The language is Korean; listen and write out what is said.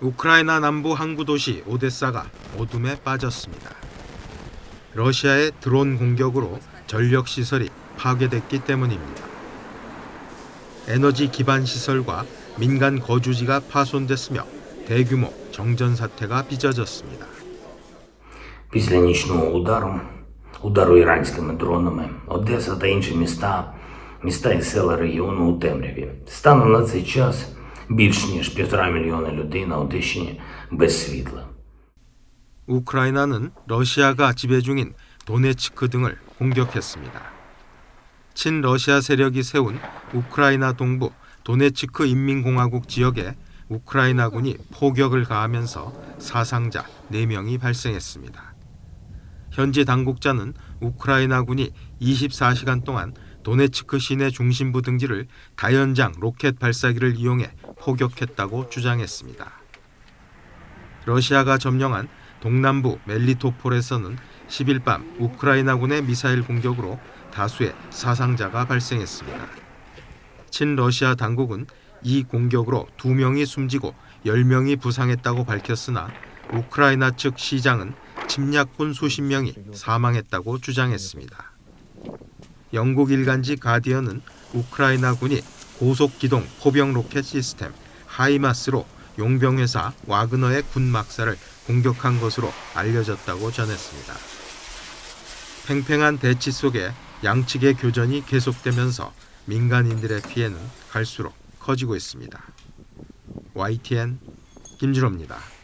우크라이나 남부 항구 도시 오데사가 어둠에 빠졌습니다. 러시아의 드론 공격으로 전력 시설이 파괴됐기 때문입니다. 에너지 기반 시설과 민간 거주지가 파손됐으며 대규모 정전 사태가 빚어졌습니다. Після нічного удару, удару іранськими дронами, Одеса та інші міста, міста і села регіону у темряві. Станом на цей час більш ніж півтора мільйона людей на Одещині без світла. 우크라이나는 러시아가 지배 중인 도네츠크 등을 공격했습니다. 친러시아 세력이 세운 우크라이나 동부 도네츠크 인민공화국 지역에 우크라이나군이 포격을 가하면서 사상자 4명이 발생했습니다. 현지 당국자는 우크라이나군이 24시간 동안 도네츠크 시내 중심부 등지를 다연장 로켓 발사기를 이용해 포격했다고 주장했습니다. 러시아가 점령한 동남부 멜리토폴에서는 10일 밤 우크라이나군의 미사일 공격으로 다수의 사상자가 발생했습니다. 친러시아 당국은 이 공격으로 2명이 숨지고 10명이 부상했다고 밝혔으나 우크라이나 측 시장은 침략군 수십 명이 사망했다고 주장했습니다. 영국 일간지 가디언은 우크라이나군이 고속 기동 포병 로켓 시스템 하이마스로 용병 회사 와그너의 군 막사를 공격한 것으로 알려졌다고 전했습니다. 팽팽한 대치 속에 양측의 교전이 계속되면서 민간인들의 피해는 갈수록 커지고 있습니다. YTN 김준호입니다.